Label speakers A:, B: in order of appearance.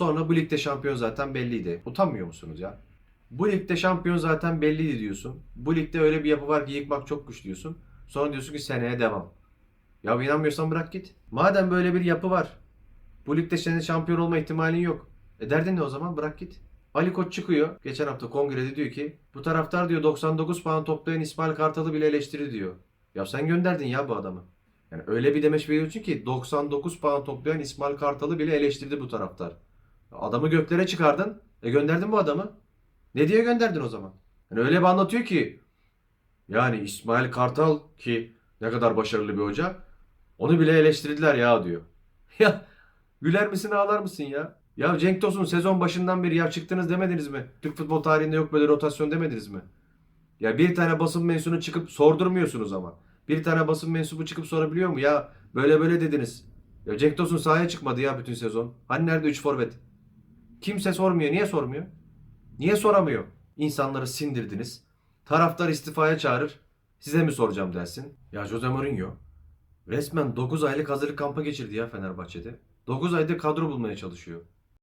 A: Sonra bu ligde şampiyon zaten belliydi. Utanmıyor musunuz ya? Bu ligde şampiyon zaten belliydi diyorsun. Bu ligde öyle bir yapı var ki yıkmak çok güç diyorsun. Sonra diyorsun ki seneye devam. Ya inanmıyorsan bırak git. Madem böyle bir yapı var. Bu ligde senin şampiyon olma ihtimalin yok. E derdin ne o zaman? Bırak git. Ali Koç çıkıyor. Geçen hafta kongrede diyor ki bu taraftar diyor 99 puan toplayan İsmail Kartal'ı bile eleştiri diyor. Ya sen gönderdin ya bu adamı. Yani öyle bir demeç veriyorsun ki 99 puan toplayan İsmail Kartal'ı bile eleştirdi bu taraftar. Adamı göklere çıkardın. E gönderdin bu adamı. Ne diye gönderdin o zaman? Yani öyle bir anlatıyor ki yani İsmail Kartal ki ne kadar başarılı bir hoca onu bile eleştirdiler ya diyor. Ya güler misin ağlar mısın ya? Ya Cenk Tosun sezon başından beri ya çıktınız demediniz mi? Türk futbol tarihinde yok böyle rotasyon demediniz mi? Ya bir tane basın mensubunu çıkıp sordurmuyorsunuz ama. Bir tane basın mensubu çıkıp sorabiliyor mu? Ya böyle böyle dediniz. Ya Cenk Tosun sahaya çıkmadı ya bütün sezon. Hani nerede 3 forvet? Kimse sormuyor. Niye sormuyor? Niye soramıyor? İnsanları sindirdiniz. Taraftar istifaya çağırır. Size mi soracağım dersin? Ya Jose Mourinho resmen 9 aylık hazırlık kampı geçirdi ya Fenerbahçe'de. 9 aydır kadro bulmaya çalışıyor.